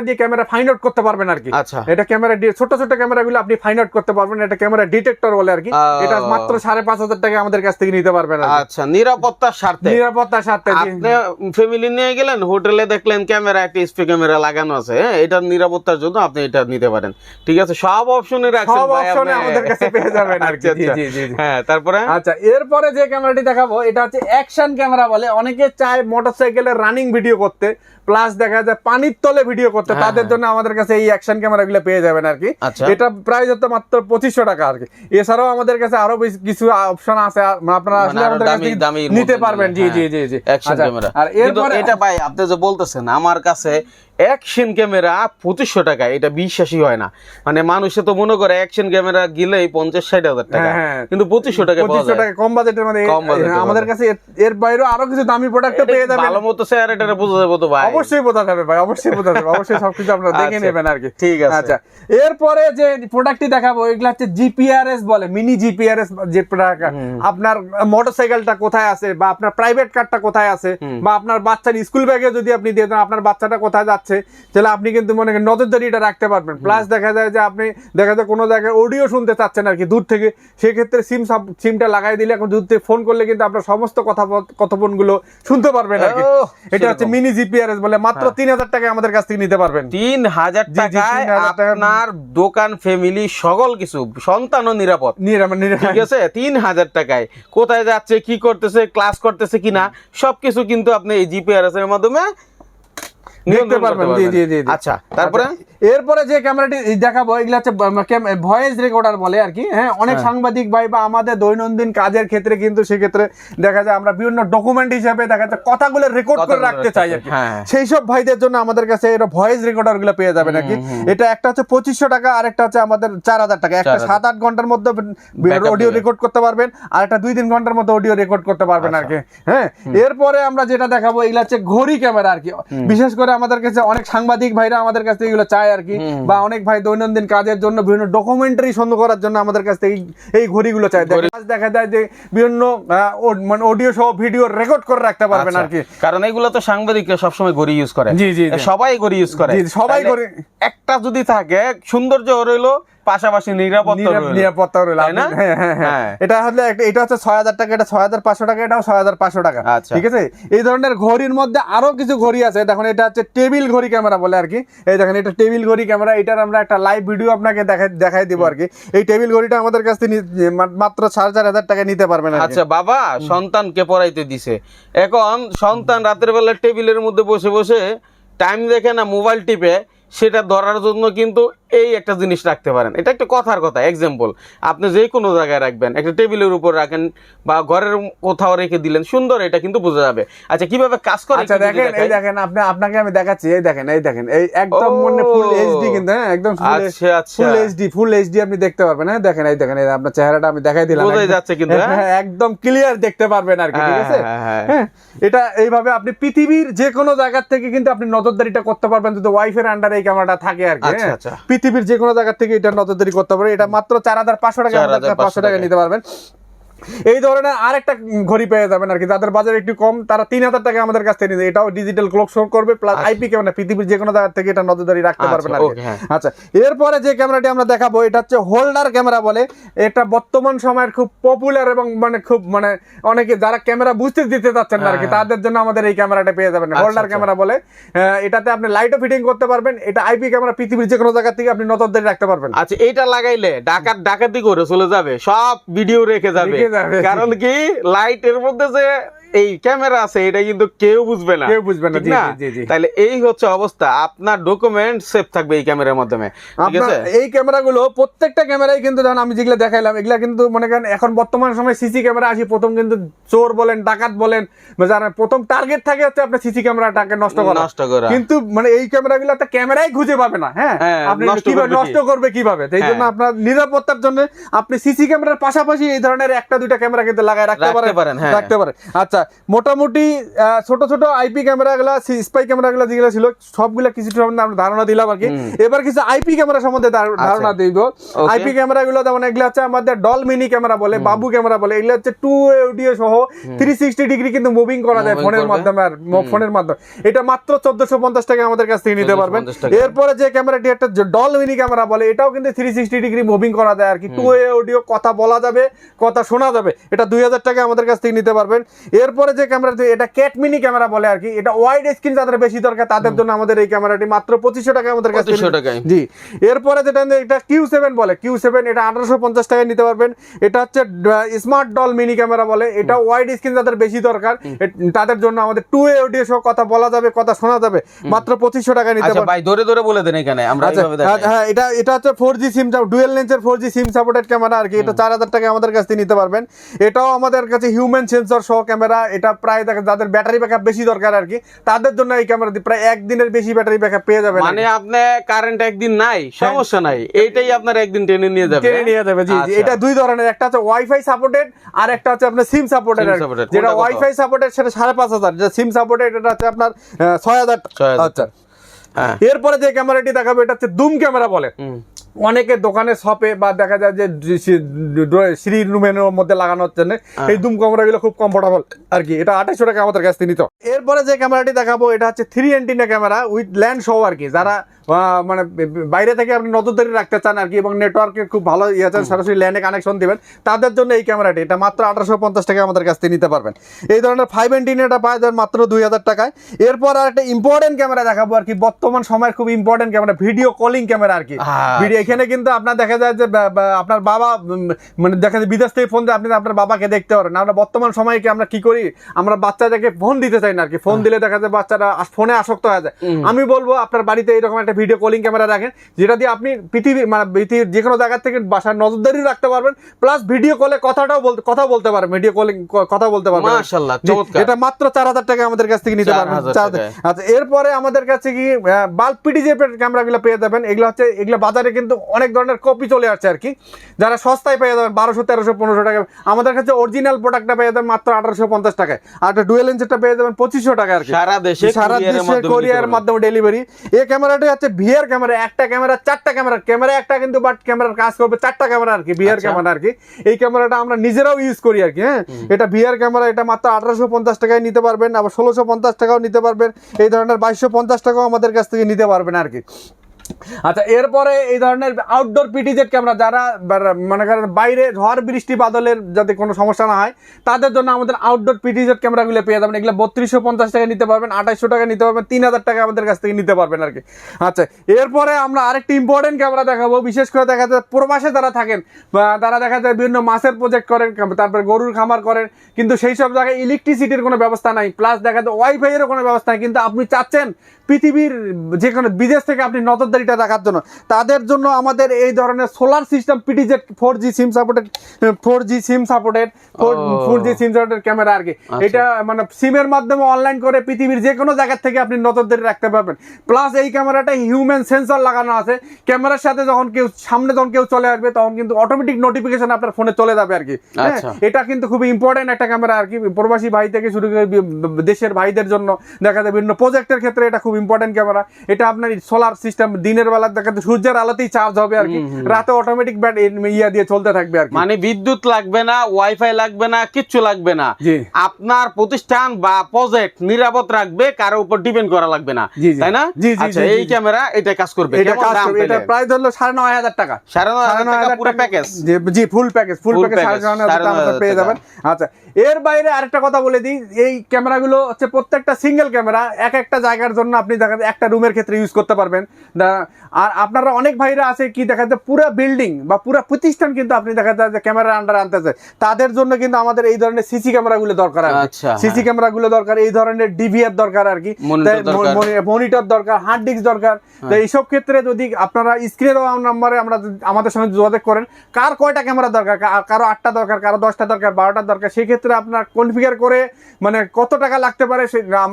ডিটেক্টরটা দিয়ে ক্যামেরা ফাইন্ড আউট করতে পারবেন আর কি। আচ্ছা। এটা ক্যামেরা ছোট ছোট ক্যামেরাগুলো আপনি ফাইন্ড আউট করতে পারবেন এটা ক্যামেরা ডিটেক্টর বলে আর কি। এটা মাত্র সাড়ে পাঁচ হাজার টাকা আমাদের কাছ থেকে নিতে পারবেন আচ্ছা নিরাপত্তার স্বার্থে। নিরাপত্তার জি। আপনি ফ্যামিলি নিয়ে গেলেন হোটেলে দেখলেন ক্যামেরা একটা স্পি ক্যামেরা লাগানো আছে হ্যাঁ? এটার নিরাপত্তার জন্য আপনি এটা নিতে পারেন। ঠিক আছে সব অপশনে রাখছেন সব অপশনে আমাদের কাছে পেয়ে যাবেন আর কি আচ্ছা, জি আচ্ছা। জি জি জি। হ্যাঁ তারপরে? আচ্ছা এরপরে যে ক্যামেরাটি দেখাবো এটা হচ্ছে অ্যাকশন ক্যামেরা বলে। অনেকে চায় মোটরসাইকেলের রানিং ভিডিও করতে প্লাস দেখা যায় পানির তলে ভিডিও করতে। হ্যাঁ, তাদের জন্য আমাদের কাছে এই অ্যাকশন ক্যামেরাগুলো পেয়ে যাবেন আর কি। আচ্ছা। এটা প্রাইস হচ্ছে মাত্র পঁচিশশো টাকা আর কি। এছাড়াও আমাদের কাছে আরও বেশ- কিছু অপশন আছে আপনারা মানে আসলে আমাদের কাছ নিতে পারবেন। জি জি হ্যাঁ। জি জি অ্যাকশন আচ্ছা, ক্যামেরা আর এরপরে এটা ভাই আপনি যে বলতেছেন আমার কাছে অ্যাকশন ক্যামেরা পঁচিশশো টাকা এটা বিশ্বাসই হয় না। মানে মানুষে তো মনে করে অ্যাকশন ক্যামেরা গিলেই পঞ্চাশ ষাট হাজার টাকা। হ্যাঁ, হ্যাঁ। কিন্তু পঁচিশশো টাকা পঁচিশশো টাকা কম বাজেটের budget আমাদের কাছে এর- বাইরেও আরও কিছু দামি প্রোডাক্টও এটা পেয়ে কি যাবেন। ভালো মতো স্যার এটা বোঝা যাব তো ভাই। অবশ্যই বোঝা যাবে ভাই অবশ্যই বোঝা যাবে। অবশ্যই সবকিছু আপনারা দেখে আচ্ছা, নেবেন আর কি ঠিক আছে। আচ্ছা এরপরে যে প্রোডাক্টটি দেখাবো এগুলো হচ্ছে জিপিআরএস বলে মিনি জিপিআরএস যে product, আপনার মোটরসাইকেলটা কোথায় আছে বা আপনার প্রাইভেট কারটা কোথায় আছে বা আপনার বাচ্চার স্কুল ব্যাগে যদি আপনি দিয়ে দেন আপনার বাচ্চাটা কোথায় যাচ্ছে? তাহলে আপনি কিন্তু মনে করেন নজরদারিটা রাখতে পারবেন। প্লাস দেখা যায় যে আপনি দেখা যায় কোনো জায়গায় অডিও শুনতে চাচ্ছেন আর কি দূর থেকে সেক্ষেত্রে সিম সিমটা লাগাই দিলে এখন দূর থেকে ফোন করলে কিন্তু আপনার সমস্ত কথা কথোপনগুলো শুনতে পারবেন আর কি। এটা হচ্ছে মিনি জিপিআরএস বলে মাত্র তিন হাজার টাকা আমাদের কাছ থেকে নিতে পারবেন। তিন হাজার টাকায় আপনার দোকান ফ্যামিলি সকল কিছু সন্তানও নিরাপদ। ঠিক আছে? তিন হাজার টাকায়। কোথায় যাচ্ছে কি করতেছে ক্লাস করতেছে কিনা সবকিছু কিন্তু আপনি এই জিপিআরএস এর মাধ্যমে দেখতে পারবেন জি জি জি জি। আচ্ছা তারপরে? আচ্ছা, এরপরে যে ক্যামেরাটি দেখাবো এগুলো হচ্ছে ভয়েস রেকর্ডার বলে আর কি হ্যাঁ? অনেক সাংবাদিক ভাই বা আমাদের দৈনন্দিন কাজের ক্ষেত্রে কিন্তু সেক্ষেত্রে দেখা যায় আমরা বিভিন্ন ডকুমেন্ট হিসাবে দেখা যায় কথাগুলো রেকর্ড করে রাখতে চাই আর কি। হ্যাঁ। সেই সব ভাইদের জন্য আমাদের কাছে এটা ভয়েস রেকর্ডারগুলো পেয়ে যাবেন আর কি। এটা একটা হচ্ছে পঁচিশশো টাকা আর একটা হচ্ছে আমাদের চার হাজার টাকা। একটা সাত আট ঘণ্টার মধ্যে অডিও রেকর্ড করতে পারবেন আর একটা দুই তিন ঘণ্টার মধ্যে অডিও রেকর্ড করতে পারবেন আর কি হ্যাঁ? এরপরে আমরা যেটা দেখাবো এগুলো হচ্ছে ঘড়ি ক্যামেরা আর কি। বিশেষ করে আমাদের কাছে অনেক সাংবাদিক ভাইরা আমাদের কাছ থেকে এগুলো চায় আর কি বা অনেক ভাই দৈনন্দিন কাজের জন্য বিভিন্ন ডকুমেন্টারি সুন্দর করার জন্য আমাদের কাছ থেকে এই- ঘড়িগুলো চায়। দেখা- যায় যে বিভিন্ন মানে অডিও সহ ভিডিও রেকর্ড করে রাখতে পারবেন আর কি। আচ্ছা, কারণ এগুলো তো সাংবাদিকরা সবসময় গড়ি ইউজ করে। জি, জি। সবাই গড়ি ইউজ করে। সবাই গড়ি- একটা যদি থাকে সৌন্দর্য রইল পাশাপাশি নিরাপত্তা নিরাপত্তা রইল। না? হ্যাঁ হ্যাঁ হ্যাঁ। এটা হলে এটা হচ্ছে ছয় হাজার টাকা এটা ছয় হাজার পাঁচশো টাকা এটাও ছয় হাজার পাঁচশো টাকা। আচ্ছা। ঠিক আছে? এই ধরনের ঘড়ির মধ্যে আরও কিছু ঘড়ি আছে। দেখুন এটা হচ্ছে টেবিল ঘড়ি ক্যামেরা বলে আর কি। এই দেখেন, এটা টেবিল ঘড়ি ক্যামেরা, এটার আমরা একটা লাইভ ভিডিও আপনাকে দেখাই দেখাই দিব আর কি। এই টেবিল ঘড়িটা আমাদের কাছ থেকে মাত্র সাড়ে চার হাজার টাকা নিতে পারবেন আচ্ছা বাবা, সন্তানকে পড়াইতে দিছে। এখন সন্তান রাতের বেলা টেবিলের মধ্যে বসে বসে টাইম দেখে না মোবাইল টিপে। সেটা ধরার জন্য কিন্তু এই একটা জিনিস রাখতে পারেন এটা একটা কথার কথা এক্সাম্পল আপনি যে কোনো জায়গায় রাখবেন একটা টেবিলের উপর রাখেন বা ঘরের কোথাও রেখে দিলেন সুন্দর এটা কিন্তু বোঝা যাবে আচ্ছা কীভাবে কাজ করে আচ্ছা দেখেন এই দেখেন আপনি আপনাকে আমি দেখাচ্ছি এই দেখেন এই দেখেন এই একদম। মানে ফুল এইচডি কিন্তু হ্যাঁ একদম আচ্ছা আচ্ছা ফুল এইচডি ফুল এইচডি আপনি দেখতে পারবেন হ্যাঁ দেখেন এই দেখেন আপনার চেহারাটা আমি দেখাই দিলাম একদম- যাচ্ছে কিন্তু, হ্যাঁ? হ্যাঁ, একদম ক্লিয়ার দেখতে পারবেন আর কি ঠিক হ্যাঁ, আছে হ্যাঁ, হ্যাঁ। হ্যাঁ এটা এইভাবে আপনি পৃথিবীর যে কোনো জায়গা থেকে কিন্তু আপনি নজরদারিটা করতে পারবেন যদি ওয়াইফের আন্ডারে এই ক্যামেরাটা থাকে আর কি আচ্ছা, হ্যাঁ? আচ্ছা। পৃথিবীর যে কোনো জায়গা থেকে এটা নজরদারি করতে পারে এটা মাত্র চার হাজার পাঁচশো টাকা পাঁচশো টাকা টাকা। নিতে পারবেন এই ধরনের আরেকটা ঘড়ি পেয়ে যাবেন আর কি যাদের বাজার একটু কম তারা তিন হাজার টাকা আমাদের কাছ থেকে এটাও ডিজিটাল ক্লক শো করবে প্লাস আইপি ক্যামেরা পৃথিবীর যে কোনো জায়গা থেকে এটা নজরদারি রাখতে আচ্ছা, পারবেন আর হ্যাঁ। আচ্ছা এরপরে যে ক্যামেরাটি আমরা দেখাবো এটা হচ্ছে হোল্ডার ক্যামেরা বলে। এটা বর্তমান সময়ের খুব পপুলার এবং মানে খুব মানে অনেকে যারা ক্যামেরা বুঝতে দিতে চাচ্ছেন আর কি হ্যাঁ। তাদের জন্য আমাদের এই ক্যামেরাটা পেয়ে যাবেন। হোল্ডার আচ্ছা। ক্যামেরা বলে। এটাতে আপনি লাইটও ফিটিং করতে পারবেন এটা আইপি ক্যামেরা পৃথিবীর যে কোনো জায়গা থেকে আপনি নজরদারি রাখতে পারবেন। আচ্ছা এটা লাগাইলে ডাকাত ডাকাতি করে চলে যাবে সব ভিডিও রেখে যাবে। যাবে। কারণ কি লাইটের মধ্যে যে এই ক্যামেরা আছে এটা কিন্তু কেউ বুঝবে না। কেউ বুঝবে না। তাহলে এই হচ্ছে অবস্থা। আপনার ডকুমেন্ট সেভ থাকবে এই ক্যামেরার মাধ্যমে। ঠিক আছে? এই ক্যামেরাগুলো প্রত্যেকটা ক্যামেরাই কিন্তু যেমন আমি যেগুলো দেখাইলাম এগুলা কিন্তু মনে করেন এখন বর্তমান সময় সিসি ক্যামেরা আসি প্রথম কিন্তু চোর বলেন ডাকাত বলেন যারা প্রথম টার্গেট থাকে হচ্ছে আপনার সিসি ক্যামেরাটাকে নষ্ট করা। নষ্ট করা। কিন্তু মানে এই ক্যামেরাগুলো একটা ক্যামেরাই খুঁজে পাবে না হ্যাঁ? হ্যাঁ, আপনি নষ্ট কীভাবে করবে নষ্ট করবে কীভাবে? এই জন্য হ্যাঁ। আপনার নিরাপত্তার জন্য আপনি সিসি ক্যামেরার পাশাপাশি এই ধরনের একটা দুইটা ক্যামেরা কিন্তু লাগায় রাখতে পারেন, হ্যাঁ। রাখতে পারেন। আচ্ছা মোটামুটি ছোট ছোট আইপি ক্যামেরাগুলো স্পাই ক্যামেরাগুলো যেগুলো ছিল সবগুলো কিছু সম্বন্ধে আমরা ধারণা দিলাম আর কি। এবার কিছু আইপি ক্যামেরা সম্বন্ধে ধারণা দিব। আচ্ছা। আইপি ক্যামেরাগুলো যেমন এগুলো হচ্ছে আমাদের ডল মিনি ক্যামেরা বলে বাবু ক্যামেরা বলে এগুলো হচ্ছে টু অডিও সহ থ্রি সিক্সটি ডিগ্রি কিন্তু মুভিং করা যায় ফোনের মাধ্যমে আর ফোনের মাধ্যমে। এটা মাত্র চোদ্দশো পঞ্চাশ টাকা আমাদের কাছ থেকে নিতে পারবেন। এরপরে যে ক্যামেরাটি একটা ডল মিনি ক্যামেরা বলে এটাও কিন্তু থ্রি সিক্সটি ডিগ্রি মুভিং করা যায় আর কি। টু এ অডিও কথা বলা যাবে কথা শোনা যাবে। এটা দুই হাজার টাকা আমাদের কাছ থেকে নিতে পারবেন। এরপরে যে ক্যামেরাটি এটা ক্যাট মিনি ক্যামেরা বলে আর কি এটা ওয়াইড স্ক্রিন যাদের বেশি দরকার তাদের জন্য আমাদের এই ক্যামেরাটি মাত্র পঁচিশশো টাকা আমাদের কাছে 2500 টাকায়। জি এরপরে যেটা এটা কিউ সেভেন বলে কিউ সেভেন এটা আঠারোশো পঞ্চাশ টাকায় নিতে পারবেন এটা হচ্ছে স্মার্ট ডল মিনি ক্যামেরা বলে এটা ওয়াইড স্ক্রিন যাদের বেশি দরকার তাদের জন্য আমাদের টু এ অডিও সহ কথা বলা যাবে কথা শোনা যাবে মাত্র পঁচিশশো টাকা নিতে আচ্ছা পারবেন ভাই ধরে ধরে বলে দেন এখানে আমরা আচ্ছা। হ্যাঁ এটা এটা হচ্ছে ফোর জি সিম ডুয়েল লেন্সের four G SIM supported camera আর কি এটা চার হাজার টাকা আমাদের কাছ থেকে নিতে পারবেন। এটাও আমাদের কাছে হিউম্যান সেন্সর সহ ক্যামেরা এটা প্রায় দেখেন যাদের ব্যাটারি ব্যাকআপ বেশি দরকার আর কি তাদের জন্য এই ক্যামেরা প্রায় একদিনের বেশি ব্যাটারি ব্যাকআপ পেয়ে যাবেন মানে আপনি কারেন্ট একদিন নাই সমস্যা নাই এইটাই আপনার একদিন টেনে নিয়ে যাবে। টেনে নিয়ে যাবে জি জি আচ্ছা। এটা দুই ধরনের একটা হচ্ছে ওয়াইফাই সাপোর্টেড আর একটা হচ্ছে আপনার সিম সাপোর্টেড যেটা ওয়াইফাই সাপোর্টেড সেটা সাড়ে পাঁচ হাজার যেটা সিম সাপোর্টেড এটা হচ্ছে আপনার ছয় হাজার 6,000 আচ্ছা। হ্যাঁ। এরপরে যে ক্যামেরাটি দেখাবো এটা হচ্ছে দুম ক্যামেরা বলে। অনেকে দোকানে শপে বা দেখা যায় যে শ্রী রুমের মধ্যে লাগানো হচ্ছে এই দুম ক্যামেরাগুলো খুব কমফোর্টেবল আর কি। এটা আঠাইশো টাকা আমাদের কাছ থেকে নিত। এরপরে যে ক্যামেরাটি দেখাবো এটা হচ্ছে three antenna camera with land show আর কি। যারা মানে বাইরে থেকে আপনি নজরদারি রাখতে চান আর কি এবং নেটওয়ার্কের খুব ভালো ইয়ে আছেন সরাসরি ল্যান্ডে কানেকশন দিবেন তাদের জন্য এই ক্যামেরাটি। এটা মাত্র আঠারোশো পঞ্চাশ টাকা আমাদের কাছ থেকে নিতে পারবেন। এই ধরনের ফাইভ এন্টিনাটা পাওয়া যায় মাত্র দুই হাজার টাকায়। এরপর আর একটা ইম্পর্টেন্ট ক্যামেরা দেখাবো আর কি। বর্তমান সময়ের খুব important camera video calling camera আর কি। হ্যাঁ। ভিডিও এখানে কিন্তু আপনার দেখা যায় যে আপনার বাবা মানে দেখা যায় বিদেশ থেকে ফোন দিয়ে আপনি আপনার বাবাকে দেখতে পারেন। আমরা বর্তমান সময়ে কি আমরা কি করি? আমরা বাচ্চাদেরকে ফোন দিতে চাই না আর কি ফোন দিলে দেখা যায় বাচ্চারা ফোনে আসক্ত হয়ে যায়। আমি বলব আপনার বাড়িতে এরকম একটা ভিডিও কলিং ক্যামেরা রাখেন যেটা দিয়ে আপনি পৃথিবী মানে পৃথিবীর যে কোনো জায়গা থেকে বাসার নজরদারি রাখতে পারবেন প্লাস ভিডিও কলে কথাটাও বলতে কথা বলতে পারবেন ভিডিও কলিং কথা বলতে পারবেন। মাশাআল্লাহ, চমৎকার। এটা মাত্র চার হাজার টাকা আমাদের কাছ থেকে নিতে পারবেন। 4,000। আচ্ছা এরপরে আমাদের কাছে কি বাল্ব পিডিজে ক্যামেরাগুলো পেয়ে যাবেন। এগুলো হচ্ছে এগুলো বাজারে কিন্তু অনেক ধরনের কপি চলে আসছে আর কি। যারা সস্তায় পেয়ে যাবেন বারোশো তেরোশো পনেরোশো টাকা। আমাদের কাছে অরিজিনাল প্রোডাক্টটা পেয়ে যাবেন মাত্র আঠারোশো পঞ্চাশ টাকায়। আর একটা ডুয়েল লেন্সেরটা পেয়ে যাবেন পঁচিশশো টাকা আর কি। সারা দেশে সারা দেশে কোরিয়ার মাধ্যমে ডেলিভারি এই ক্যামেরাটি হচ্ছে ভিআর ক্যামেরা একটা ক্যামেরা চারটা ক্যামেরা ক্যামেরা একটা কিন্তু বাট ক্যামেরার কাজ করবে চারটা ক্যামেরা আর কি ভিআর আচ্ছা। ক্যামেরা আর কি। এই ক্যামেরাটা আমরা নিজেরাও ইউজ করি আর কি হ্যাঁ। এটা ভিআর ক্যামেরা এটা মাত্র আঠারোশো পঞ্চাশ টাকায় নিতে পারবেন আবার ষোলোশো পঞ্চাশ টাকাও নিতে পারবেন। এই ধরনের বাইশশো পঞ্চাশ টাকাও আমাদের কাছ থেকে নিতে পারবেন আর কি। আচ্ছা এরপরে এই ধরনের আউটডোর পিটিজেড ক্যামেরা যারা মনে করেন বাইরে ঝড়, বৃষ্টি, বাদলের যাতে কোনো সমস্যা না হয়, তাদের জন্য আমাদের আউটডোর পিটিজেড ক্যামেরাগুলো পেয়ে যাবেন। এগুলো বত্রিশশো পঞ্চাশ টাকা নিতে পারবেন, আঠাইশশো টাকা নিতে পারবেন, তিন হাজার টাকা আমাদের কাছ থেকে নিতে পারবেন আর কি। আচ্ছা এরপরে আমরা আরেকটি ইম্পর্টেন্ট ক্যামেরা দেখাবো। বিশেষ করে দেখা যায় প্রবাসে যারা থাকেন, বা তারা দেখা যায় বিভিন্ন মাছের প্রজেক্ট করেন তারপরে গরুর খামার করেন, কিন্তু সেই সব জায়গায় ইলেকট্রিসিটির কোনো ব্যবস্থা নাই প্লাস দেখা যায় ওয়াইফাইয়েরও কোনো ব্যবস্থা নেই, কিন্তু আপনি চাচ্ছেন পৃথিবীর যে কোনো বিদেশ থেকে আপনি নজরদারিটা রাখার জন্য তাদের জন্য আমাদের এই ধরনের solar system PTZ four G SIM supported four G SIM supported four G SIM supported camera আর কি। এটা মানে সিমের মাধ্যমে অনলাইন করে পৃথিবীর যে কোনো জায়গা থেকে আপনি নজরদারি রাখতে পারবেন। প্লাস এই ক্যামেরাটা হিউম্যান সেন্সর লাগানো আছে। ক্যামেরার সাথে যখন কেউ সামনে যখন কেউ চলে আসবে তখন কিন্তু অটোমেটিক নোটিফিকেশন আপনার ফোনে চলে যাবে আর কি। হ্যাঁ, আচ্ছা। এটা কিন্তু খুবই ইম্পর্টেন্ট একটা ক্যামেরা আর কি। প্রবাসী ভাই থেকে শুরু করে দেশের ভাইদের জন্য দেখা যায় বিভিন্ন প্রজেক্টের ক্ষেত্রে এটা খুব ইম্পর্টেন্ট ক্যামেরা এটা আপনার সোলার সিস্টেম দিনের বেলা দেখা যায় সূর্যের আলোতেই চার্জ হবে আর কি। রাতে অটোমেটিক ব্যাট ইয়া দিয়ে চলতে থাকবে আর মানে বিদ্যুৎ লাগবে না ওয়াইফাই লাগবে না কিচ্ছু লাগবে না। আপনার প্রতিষ্ঠান বা প্রজেক্ট নিরাপদ রাখবে কারও উপর ডিপেন্ড করা লাগবে না। তাই না? জি, জি, আচ্ছা এই ক্যামেরা এটা কাজ করবে। এটা কাজ করবে? এটা প্রায় ধরলো সাড়ে নয় হাজার টাকা। সাড়ে নয় হাজার টাকা পুরো প্যাকেজ জি- ফুল প্যাকেজ ফুল প্যাকেজ সাড়ে নয় হাজার টাকা পেয়ে যাবেন। আচ্ছা এর বাইরে আরেকটা কথা বলে দিই এই ক্যামেরাগুলো হচ্ছে প্রত্যেকটা সিঙ্গেল ক্যামেরা এক একটা জায়গার জন্য আপনি দেখা যায় একটা রুমের ক্ষেত্রে ইউজ করতে পারবেন। আর আপনারা অনেক ভাইরা আছে কি দেখা যায় পুরো বিল্ডিং বা পুরো প্রতিষ্ঠান কিন্তু আপনি দেখা যায় যে ক্যামেরা আন্ডার আনতে চায় তাদের জন্য কিন্তু আমাদের এই ধরনের সিসি ক্যামেরাগুলো দরকার আর আচ্ছা, সিসি ক্যামেরাগুলো দরকার এই ধরনের ডিভিআর দরকার আর কি। মনিটর দরকার। হার্ড ডিস্ক দরকার তো এইসব ক্ষেত্রে যদি আপনারা স্ক্রিনে দেওয়া নাম্বারে আমরা আমাদের সঙ্গে যোগাযোগ করেন কার কয়টা ক্যামেরা দরকার কারও আটটা দরকার কারও দশটা দরকার বারোটা দরকার সেই ক্ষেত্রে আপনার কনফিগার করে মানে কত টাকা লাগতে পারে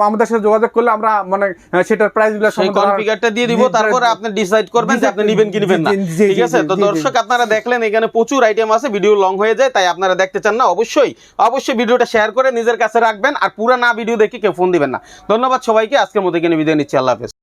আমাদের সাথে যোগাযোগ করলে আমরা মানে সেটার প্রাইসগুলো সেই কনফিগারটা দিয়ে দিব তারপরে আপনি ডিসাইড করবেন যে আপনি নিবেন কি নিবেন না। ঠিক আছে? তো। দর্শক আপনারা দেখলেন এখানে প্রচুর আইটেম আছে ভিডিও লং হয়ে যায় তাই আপনারা দেখতে চান না অবশ্যই অবশ্যই ভিডিওটা শেয়ার করে নিজের কাছে রাখবেন আর পুরো না ভিডিও দেখে কেউ ফোন দিবেন না। ধন্যবাদ সবাইকে আজকের মতো এখানে বিদায় নিচ্ছি আল্লাহ হাফেজ।